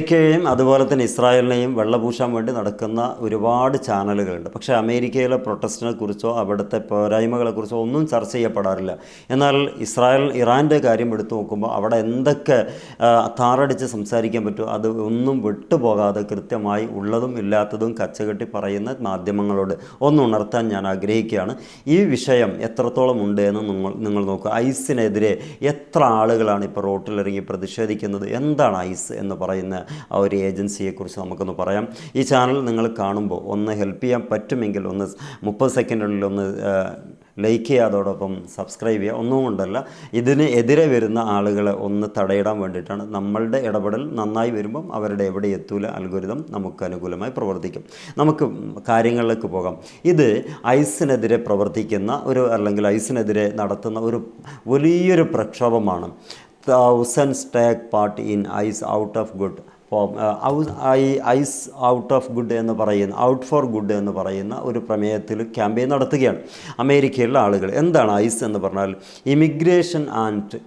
അമേരിക്കയെയും അതുപോലെ തന്നെ ഇസ്രായേലിനെയും വെള്ളപൂശാൻ വേണ്ടി നടക്കുന്ന ഒരുപാട് ചാനലുകളുണ്ട്. പക്ഷേ അമേരിക്കയിലെ പ്രൊട്ടസ്റ്റിനെ കുറിച്ചോ അവിടുത്തെ പോരായ്മകളെക്കുറിച്ചോ ഒന്നും ചർച്ച ചെയ്യപ്പെടാറില്ല. എന്നാൽ ഇസ്രായേൽ ഇറാന്റെ കാര്യം എടുത്തു നോക്കുമ്പോൾ അവിടെ എന്തൊക്കെ താറടിച്ച് സംസാരിക്കാൻ പറ്റുമോ അത് ഒന്നും വിട്ടുപോകാതെ കൃത്യമായി ഉള്ളതും ഇല്ലാത്തതും കച്ചകെട്ടി പറയുന്ന മാധ്യമങ്ങളോട് ഒന്ന് ഉണർത്താൻ ഞാൻ ആഗ്രഹിക്കുകയാണ്. ഈ വിഷയം എത്രത്തോളം ഉണ്ട് എന്ന് നിങ്ങൾ നിങ്ങൾ നോക്കുക. ഐസിനെതിരെ എത്ര ആളുകളാണ് ഇപ്പോൾ റോട്ടിലിറങ്ങി പ്രതിഷേധിക്കുന്നത്? എന്താണ് ഐസ് എന്ന് പറയുന്ന ആ ഒരു ഏജൻസിയെക്കുറിച്ച് നമുക്കൊന്ന് പറയാം. ഈ ചാനൽ നിങ്ങൾ കാണുമ്പോൾ ഒന്ന് ഹെൽപ്പ് ചെയ്യാൻ പറ്റുമെങ്കിൽ ഒന്ന് മുപ്പത് സെക്കൻഡിൽ ഒന്ന് ലൈക്ക് ചെയ്യുക അതോടൊപ്പം സബ്സ്ക്രൈബ് ചെയ്യുക. ഒന്നും കൊണ്ടല്ല ഇതിന് എതിരെ വരുന്ന ആളുകളെ ഒന്ന് തടയിടാൻ വേണ്ടിയിട്ടാണ് നമ്മളുടെ ഇടപെടൽ. നന്നായി വരുമ്പം അവരുടെ എവിടെ എത്തൂല അൽഗുരിതം നമുക്ക് അനുകൂലമായി പ്രവർത്തിക്കും. നമുക്ക് കാര്യങ്ങളിലേക്ക് പോകാം. ഇത് ഐസിനെതിരെ പ്രവർത്തിക്കുന്ന ഒരു അല്ലെങ്കിൽ ഐസിനെതിരെ നടത്തുന്ന ഒരു വലിയൊരു പ്രക്ഷോഭമാണ്. Thousands take part in ICE out of good I ICE out of good എന്ന് പറയുന്ന ഔട്ട് ഫോർ ഗുഡ് എന്ന് പറയുന്ന ഒരു പ്രമേയത്തിൽ ക്യാമ്പയിൻ നടത്തുകയാണ് അമേരിക്കയിലുള്ള ആളുകൾ. എന്താണ് ഐസ് എന്ന് പറഞ്ഞാൽ? ഇമിഗ്രേഷൻ ആൻഡ്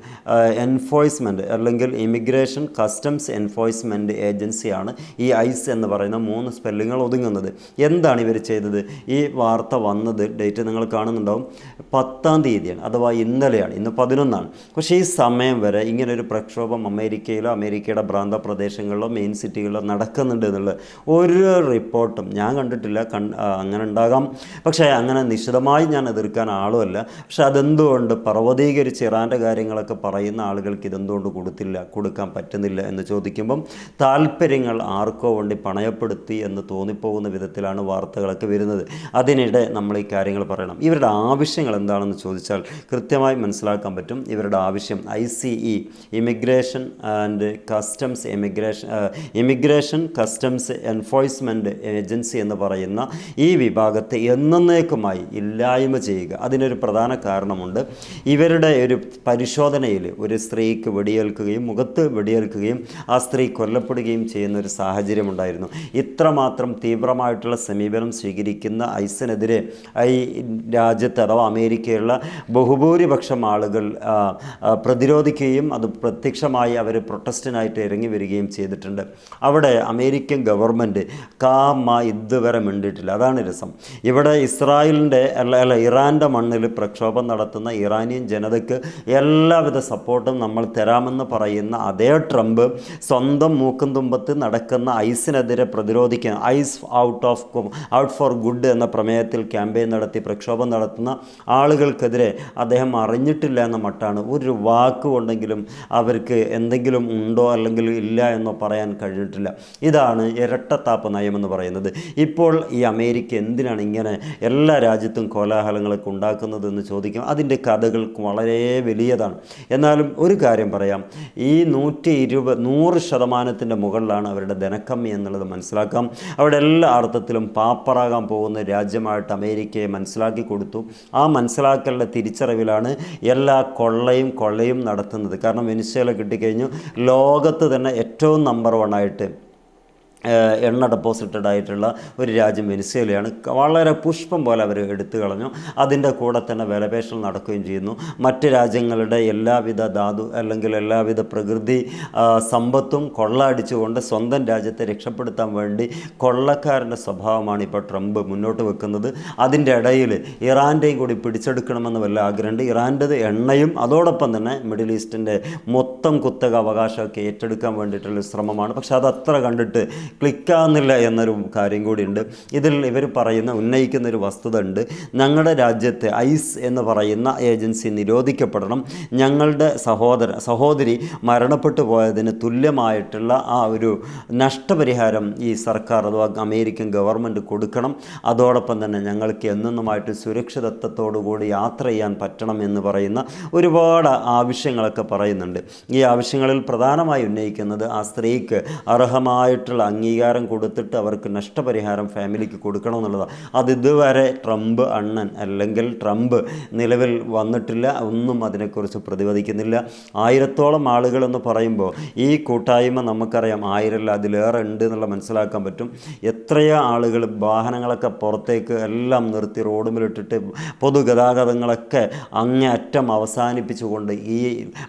എൻഫോഴ്സ്മെന്റ് അല്ലെങ്കിൽ ഇമിഗ്രേഷൻ കസ്റ്റംസ് എൻഫോഴ്സ്മെന്റ് ഏജൻസിയാണ് ഈ ഐസ് എന്ന് പറയുന്ന മൂന്ന് സ്പെല്ലിങ്ങൾ ഒതുങ്ങുന്നത്. എന്താണ് ഇവർ ചെയ്തത്? ഈ വാർത്ത വന്നത് ഡേറ്റ് നിങ്ങൾ കാണുന്നുണ്ടാവും. പത്താം തീയതിയാണ് അഥവാ ഇന്നലെയാണ് ഇന്ന് പതിനൊന്നാണ്. പക്ഷേ ഈ സമയം വരെ ഇങ്ങനൊരു പ്രക്ഷോഭം അമേരിക്കയിലോ അമേരിക്കയുടെ പ്രാന്ത പ്രദേശങ്ങളിലോ മെയിൻ സിറ്റികളിലോ നടക്കുന്നുണ്ട് എന്നുള്ളത് ഒരു റിപ്പോർട്ടും ഞാൻ കണ്ടിട്ടില്ല. കൺ അങ്ങനെ ഉണ്ടാകാം. പക്ഷേ അങ്ങനെ നിശിതമായി ഞാൻ എതിർക്കാൻ ആളുമല്ല. പക്ഷെ അതെന്തുകൊണ്ട് പർവതീകരിച്ച് ഇറാന്റെ കാര്യങ്ങളൊക്കെ പറയുന്ന ആളുകൾക്ക് ഇതെന്തുകൊണ്ട് കൊടുത്തില്ല കൊടുക്കാൻ പറ്റുന്നില്ല എന്ന് ചോദിക്കുമ്പം താല്പര്യങ്ങൾ ആർക്കോ വേണ്ടി പണയപ്പെടുത്തി എന്ന് തോന്നിപ്പോകുന്ന വിധത്തിലാണ് വാർത്തകളൊക്കെ വരുന്നത്. അതിനിടെ നമ്മൾ ഈ കാര്യങ്ങൾ പറയണം. ഇവരുടെ ആവശ്യങ്ങൾ എന്താണെന്ന് ചോദിച്ചാൽ കൃത്യമായി മനസ്സിലാക്കാൻ പറ്റും. ഇവരുടെ ആവശ്യം I C E immigration and customs immigration immigration customs enforcement agency എന്ന് പറയുന്ന ഈ വിഭാഗത്തെ എന്നേക്കുമായി ഇല്ലായ്മ ചെയ്യുക. അതിനൊരു പ്രധാന കാരണമുണ്ട്. ഇവരുടെ ഒരു പരിശോധനയിൽ ഒരു സ്ത്രീക്ക് വെടിയേൽക്കുകയും മുഖത്ത് വെടിയേൽക്കുകയും ആ സ്ത്രീ കൊല്ലപ്പെടുകയും ചെയ്യുന്ന ഒരു സാഹചര്യം ഉണ്ടായിരുന്നു ഇത്രമാത്രം തീവ്രമായിട്ടുള്ള സമീപനം സ്വീകരിക്കുന്ന ഐസിനെതിരെ ഈ രാജ്യത്ത് അഥവാ അമേരിക്കയിലുള്ള ബഹുഭൂരിപക്ഷം ആളുകൾ പ്രതിരോധിക്കുകയും അത് പ്രത്യക്ഷമായി അവർ പ്രൊട്ടസ്റ്റിനായിട്ട് ഇറങ്ങി വരികയും ചെയ്തിട്ടുണ്ട്. അവിടെ അമേരിക്കൻ ഗവൺമെന്റ് കാമ ഇതുവരെ മിണ്ടിയിട്ടില്ല. അതാണ് രസം. ഇവിടെ ഇസ്രായേലിന്റെ അല്ല അല്ല ഇറാന്റെ മണ്ണിൽ പ്രക്ഷോഭം നടത്തുന്ന ഇറാനിയൻ ജനതയ്ക്ക് എല്ലാവിധ സപ്പോർട്ടും നമ്മൾ തരാമെന്ന് പറയുന്ന അതേ ട്രംപ് സ്വന്തം മൂക്കും തുമ്പത്ത് നടക്കുന്ന ഐസിനെതിരെ പ്രതിരോധിക്കാൻ ICE out of out for good എന്ന പ്രമേയത്തിൽ ക്യാമ്പയിൻ നടത്തി പ്രക്ഷോഭം നടത്തുന്ന ആളുകൾക്കെതിരെ അദ്ദേഹം അറിഞ്ഞിട്ടില്ല എന്ന മട്ടാണ്. ഒരു വാക്കുകൊണ്ടെങ്കിലും അവർക്ക് എന്തെങ്കിലും ഉണ്ടോ അല്ലെങ്കിൽ ഇല്ല എന്നോ പറയാൻ കഴിഞ്ഞിട്ടില്ല. ഇതാണ് ഇരട്ടത്താപ്പ് നയമെന്ന് പറയുന്നത്. ഇപ്പോൾ ഈ അമേരിക്ക എന്തിനാണ് ഇങ്ങനെ എല്ലാ രാജ്യത്തും കോലാഹലങ്ങളൊക്കെ ഉണ്ടാക്കുന്നതെന്ന് ചോദിക്കും. അതിന്റെ കഥകൾ വളരെ വലിയതാണ്. എന്നാലും ഒരു കാര്യം പറയാം. ഈ നൂറ്റി ഇരുപത് നൂറ് ശതമാനത്തിന്റെ മുകളിലാണ് അവരുടെ ധനക്കമ്മി എന്നുള്ളത് മനസ്സിലാക്കാം. അവിടെ എല്ലാ അർത്ഥത്തിലും പാപ്പറാകാൻ പോകുന്ന രാജ്യമായിട്ട് അമേരിക്കയെ മനസ്സിലാക്കി കൊടുത്തു. ആ മനസ്സിലാക്കലിന്റെ തിരിച്ചറിവിലാണ് എല്ലാ കൊള്ളയും കൊള്ളയും നടത്തുന്നത്. കാരണം വെനിസ്വേല കിട്ടിക്കഴിഞ്ഞു. ലോകത്ത് തന്നെ ഏറ്റവും നമ്പർ ആയിട്ട് ഏഹ് എണ്ണ ഡെപ്പോസിറ്റഡ് ആയിട്ടുള്ള ഒരു രാജ്യം വെനിസ്വേലയാണ്. വളരെ പുഷ്പം പോലെ അവർ എടുത്തു കളഞ്ഞു. അതിന്റെ കൂടെ തന്നെ വിലപേശൽ നടക്കുകയും ചെയ്യുന്നു. മറ്റ് രാജ്യങ്ങളുടെ എല്ലാവിധ ധാതു അല്ലെങ്കിൽ എല്ലാവിധ പ്രകൃതി സമ്പത്തും കൊള്ളയടിച്ചുകൊണ്ട് സ്വന്തം രാജ്യത്തെ രക്ഷപ്പെടുത്താൻ വേണ്ടി കൊള്ളക്കാരന്റെ സ്വഭാവമാണ് ഇപ്പോൾ ട്രംപ് മുന്നോട്ട് വെക്കുന്നത്. അതിന്റെ ഇടയിൽ ഇറാന്റെയും കൂടി പിടിച്ചെടുക്കണമെന്ന് വല്ല ആഗ്രഹമുണ്ട്. ഇറാന്റെത് എണ്ണയും അതോടൊപ്പം തന്നെ മിഡിൽ ഈസ്റ്റിന്റെ മൊത്തം കുത്തക അവകാശമൊക്കെ ഏറ്റെടുക്കാൻ വേണ്ടിയിട്ടുള്ള ശ്രമമാണ്. പക്ഷേ അത് അത്ര കണ്ടിട്ട് ക്ലിക്കാകുന്നില്ല എന്നൊരു കാര്യം കൂടിയുണ്ട്. ഇതിൽ ഇവർ പറയുന്ന ഉന്നയിക്കുന്ന ഒരു വസ്തുത ഉണ്ട് ഞങ്ങളുടെ രാജ്യത്തെ ഐസ് എന്ന് പറയുന്ന ഏജൻസി നിരോധിക്കപ്പെടണം. ഞങ്ങളുടെ സഹോദര സഹോദരി മരണപ്പെട്ടു പോയതിന് തുല്യമായിട്ടുള്ള ആ ഒരു നഷ്ടപരിഹാരം ഈ സർക്കാർ അഥവാ അമേരിക്കൻ ഗവൺമെന്റ് കൊടുക്കണം. അതോടൊപ്പം തന്നെ ഞങ്ങൾക്ക് എന്നെന്നുമായിട്ട് സുരക്ഷിതത്വത്തോടുകൂടി യാത്ര ചെയ്യാൻ പറ്റണം എന്ന് പറയുന്ന ഒരുപാട് ആവശ്യങ്ങളൊക്കെ പറയുന്നുണ്ട്. ഈ ആവശ്യങ്ങളിൽ പ്രധാനമായി ഉന്നയിക്കുന്നത് ആ സ്ത്രീക്ക് അർഹമായിട്ടുള്ള അംഗീകാരം കൊടുത്തിട്ട് അവർക്ക് നഷ്ടപരിഹാരം ഫാമിലിക്ക് കൊടുക്കണമെന്നുള്ളതാണ് അത് ഇതുവരെ ട്രംപ് അണ്ണൻ അല്ലെങ്കിൽ ട്രംപ് നിലവിൽ വന്നിട്ടില്ല ഒന്നും അതിനെക്കുറിച്ച് പ്രതിപാദിക്കുന്നില്ല ആയിരത്തോളം ആളുകളെന്ന് പറയുമ്പോൾ ഈ കൂട്ടായ്മ നമുക്കറിയാം ആയിരമല്ല അതിലേറെ ഉണ്ട് എന്നുള്ള മനസ്സിലാക്കാൻ പറ്റും. എത്രയോ ആളുകൾ വാഹനങ്ങളൊക്കെ പുറത്തേക്ക് എല്ലാം നിർത്തി റോഡുമിലിട്ടിട്ട് പൊതുഗതാഗതങ്ങളൊക്കെ അങ്ങേയറ്റം അവസാനിപ്പിച്ചുകൊണ്ട് ഈ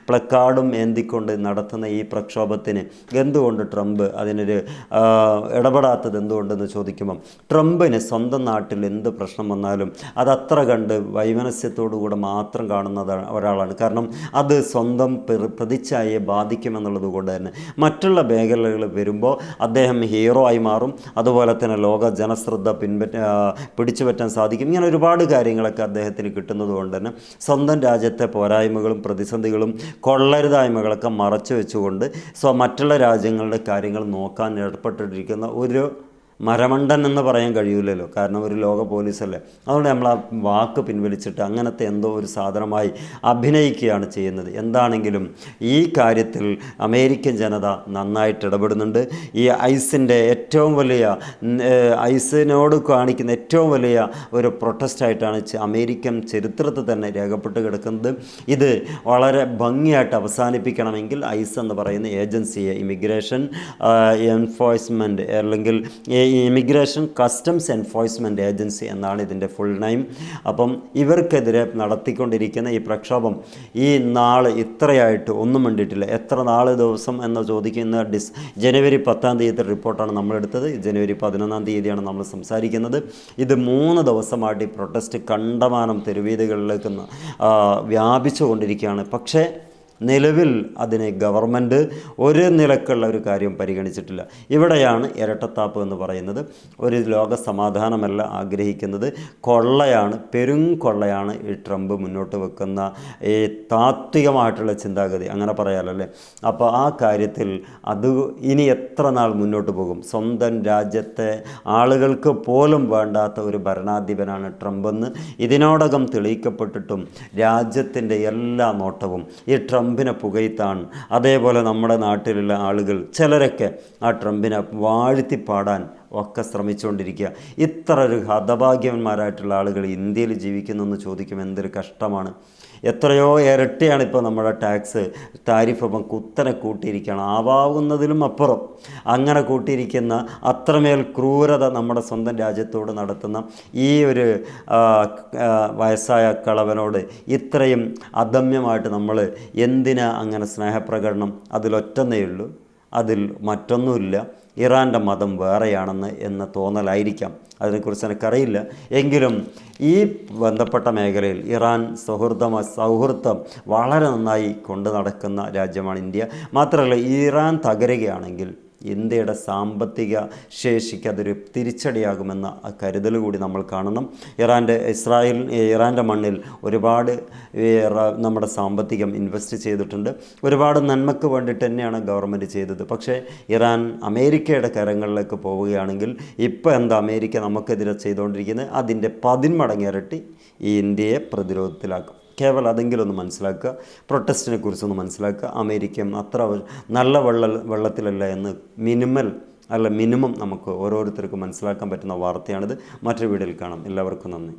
പ്ലക്കാർഡും ഏന്തിക്കൊണ്ട് നടത്തുന്ന ഈ പ്രക്ഷോഭത്തിന് എന്തുകൊണ്ട് ട്രംപ് അതിനൊരു ഇടപെടാത്തത് എന്തുകൊണ്ടെന്ന് ചോദിക്കുമ്പം ട്രംപിന് സ്വന്തം നാട്ടിൽ എന്ത് പ്രശ്നം വന്നാലും അത് അത്ര കണ്ട് വൈമനസ്യത്തോടുകൂടെ മാത്രം കാണുന്നതാണ് ഒരാളാണ്. കാരണം അത് സ്വന്തം പ്ര- പ്രതിച്ഛായയെ ബാധിക്കുമെന്നുള്ളത് കൊണ്ട് തന്നെ മറ്റുള്ള മേഖലകൾ വരുമ്പോൾ അദ്ദേഹം ഹീറോ ആയി മാറും. അതുപോലെ തന്നെ ലോക ജനശ്രദ്ധ പിൻപറ്റ പിടിച്ചുപറ്റാൻ പിടിച്ചു പറ്റാൻ സാധിക്കും. ഇങ്ങനെ ഒരുപാട് കാര്യങ്ങളൊക്കെ അദ്ദേഹത്തിന് കിട്ടുന്നത് കൊണ്ട് തന്നെ സ്വന്തം രാജ്യത്തെ പോരായ്മകളും പ്രതിസന്ധികളും കൊള്ളരുതായ്മകളൊക്കെ മറച്ചു വെച്ചുകൊണ്ട് സ്വ മറ്റുള്ള രാജ്യങ്ങളുടെ കാര്യങ്ങൾ നോക്കാൻ ഏർപ്പെട്ടിരിക്കുന്ന ഒരു മരമണ്ടൻ എന്ന് പറയാൻ കഴിയില്ലല്ലോ കാരണം ഒരു ലോക പോലീസല്ലേ. അതുകൊണ്ട് നമ്മൾ ആ വാക്ക് പിൻവലിച്ചിട്ട് അങ്ങനത്തെ എന്തോ ഒരു സാധനമായി അഭിനയിക്കുകയാണ് ചെയ്യുന്നത്. എന്താണെങ്കിലും ഈ കാര്യത്തിൽ അമേരിക്കൻ ജനത നന്നായിട്ട് ഇടപെടുന്നുണ്ട്. ഈ ഐസിന്റെ ഏറ്റവും വലിയ ഐസിനോട് കാണിക്കുന്ന ഏറ്റവും വലിയ ഒരു പ്രൊട്ടസ്റ്റായിട്ടാണ് അമേരിക്കൻ ചരിത്രത്തിൽ തന്നെ രേഖപ്പെട്ട് കിടക്കുന്നത്. ഇത് വളരെ ഭംഗിയായിട്ട് അവസാനിപ്പിക്കണമെങ്കിൽ ഐസ് എന്ന് പറയുന്ന ഏജൻസിയെ ഇമിഗ്രേഷൻ എൻഫോഴ്സ്മെന്റ് അല്ലെങ്കിൽ ഇമിഗ്രേഷൻ കസ്റ്റംസ് എൻഫോഴ്സ്മെന്റ് ഏജൻസി എന്നാണ് ഇതിന്റെ ഫുൾ നെയിം അപ്പം ഇവർക്കെതിരെ നടത്തിക്കൊണ്ടിരിക്കുന്ന ഈ പ്രക്ഷോഭം ഈ നാൾ ഇത്രയായിട്ട് ഒന്നും വേണ്ടിയിട്ടില്ല എത്ര നാല് ദിവസം എന്ന് ചോദിക്കുന്ന ഡിസ് ജനുവരി പത്താം തീയതി റിപ്പോർട്ടാണ് നമ്മളെടുത്തത്. ജനുവരി പതിനൊന്നാം തീയതിയാണ് നമ്മൾ സംസാരിക്കുന്നത്. ഇത് മൂന്ന് ദിവസമായിട്ട് ഈ പ്രൊട്ടസ്റ്റ് കണ്ടമാനം തെരുവീതികളിലേക്ക് വ്യാപിച്ചു കൊണ്ടിരിക്കുകയാണ് പക്ഷേ നിലവിൽ അതിനെ ഗവൺമെന്റ് ഒരു നിലക്കുള്ള ഒരു കാര്യം പരിഗണിച്ചിട്ടില്ല. ഇവിടെയാണ് ഇരട്ടത്താപ്പ് എന്ന് പറയുന്നത്. ഒരു ലോക സമാധാനമല്ല ആഗ്രഹിക്കുന്നത്. കൊള്ളയാണ് പെരും കൊള്ളയാണ് ഈ ട്രംപ് മുന്നോട്ട് വെക്കുന്ന ഈ താത്വികമായിട്ടുള്ള ചിന്താഗതി. അങ്ങനെ പറയാലല്ലേ? അപ്പോൾ ആ കാര്യത്തിൽ അത് ഇനി എത്ര നാൾ മുന്നോട്ട് പോകും? സ്വന്തം രാജ്യത്തെ ആളുകൾക്ക് പോലും വേണ്ടാത്ത ഒരു ഭരണാധിപനാണ് ട്രംപ് എന്ന് ഇതിനോടകം തെളിയിക്കപ്പെട്ടിട്ടും രാജ്യത്തിന്റെ എല്ലാ നോട്ടവും ഈ ട്രംപിനെ പുകയത്താണ് അതേപോലെ നമ്മുടെ നാട്ടിലുള്ള ആളുകൾ ചിലരൊക്കെ ആ ട്രംപിനെ വാഴ്ത്തിപ്പാടാൻ ഒക്കെ ശ്രമിച്ചുകൊണ്ടിരിക്കുക. ഇത്ര ഒരു ഹതഭാഗ്യവന്മാരായിട്ടുള്ള ആളുകൾ ഇന്ത്യയിൽ ജീവിക്കുന്നു എന്ന് ചോദിക്കും എന്തൊരു കഷ്ടമാണ്. എത്രയോ ഇരട്ടിയാണ് ഇപ്പോൾ നമ്മുടെ ടാക്സ് താരിഫ് ഇപ്പം കുത്തനെ കൂട്ടിയിരിക്കുകയാണ്. ആവാവുന്നതിലും അപ്പുറം അങ്ങനെ കൂട്ടിയിരിക്കുന്ന അത്രമേൽ ക്രൂരത നമ്മുടെ സ്വന്തം രാജ്യത്തോട് നടത്തുന്ന ഈ ഒരു വയസ്സായ കളവനോട് ഇത്രയും അദമ്യമായിട്ട് നമ്മൾ എന്തിനാ അങ്ങനെ സ്നേഹപ്രകടനം? അതിലൊറ്റന്നേ ഉള്ളൂ അതിൽ മറ്റൊന്നുമില്ല. ഇറാന്റെ മതം വേറെയാണെന്ന് എന്ന തോന്നലായിരിക്കാം. അതിനെക്കുറിച്ച് എനിക്കറിയില്ല. എങ്കിലും ഈ ബന്ധപ്പെട്ട മേഖലയിൽ ഇറാൻ സൗഹൃദമ സൗഹൃദം വളരെ നന്നായി കൊണ്ടു നടക്കുന്ന രാജ്യമാണ് ഇന്ത്യ. മാത്രമല്ല ഇറാൻ തകരുകയാണെങ്കിൽ ഇന്ത്യയുടെ സാമ്പത്തിക ശേഷിക്ക് അതൊരു തിരിച്ചടിയാകുമെന്ന കരുതൽ കൂടി നമ്മൾ കാണണം. ഇറാന്റെ ഇസ്രായേൽ ഇറാന്റെ മണ്ണിൽ ഒരുപാട് നമ്മുടെ സാമ്പത്തികം ഇൻവെസ്റ്റ് ചെയ്തിട്ടുണ്ട്. ഒരുപാട് നന്മക്ക് വേണ്ടിയിട്ട് തന്നെയാണ് ഗവൺമെന്റ് ചെയ്തത്. പക്ഷേ ഇറാൻ അമേരിക്കയുടെ കരങ്ങളിലേക്ക് പോവുകയാണെങ്കിൽ ഇപ്പോൾ എന്താ അമേരിക്ക നമുക്കെതിരെ ചെയ്തുകൊണ്ടിരിക്കുന്നത്? അതിന്റെ പതിന്മടങ്ങ് ഇരട്ടി ഈ ഇന്ത്യയെ പ്രതിരോധത്തിലാക്കും. കേവലം അതെങ്കിലും ഒന്ന് മനസ്സിലാക്കുക. പ്രൊട്ടസ്റ്റിനെ കുറിച്ചൊന്ന് മനസ്സിലാക്കുക. അമേരിക്ക അത്ര നല്ല വെള്ള വെള്ളത്തിലല്ല എന്ന് മിനിമൽ അല്ല മിനിമം നമുക്ക് ഓരോരുത്തർക്കും മനസ്സിലാക്കാൻ പറ്റുന്ന വാർത്തയാണിത്. മറ്റൊരു വീഡിയോയിൽ കാണാം. എല്ലാവർക്കും നന്ദി.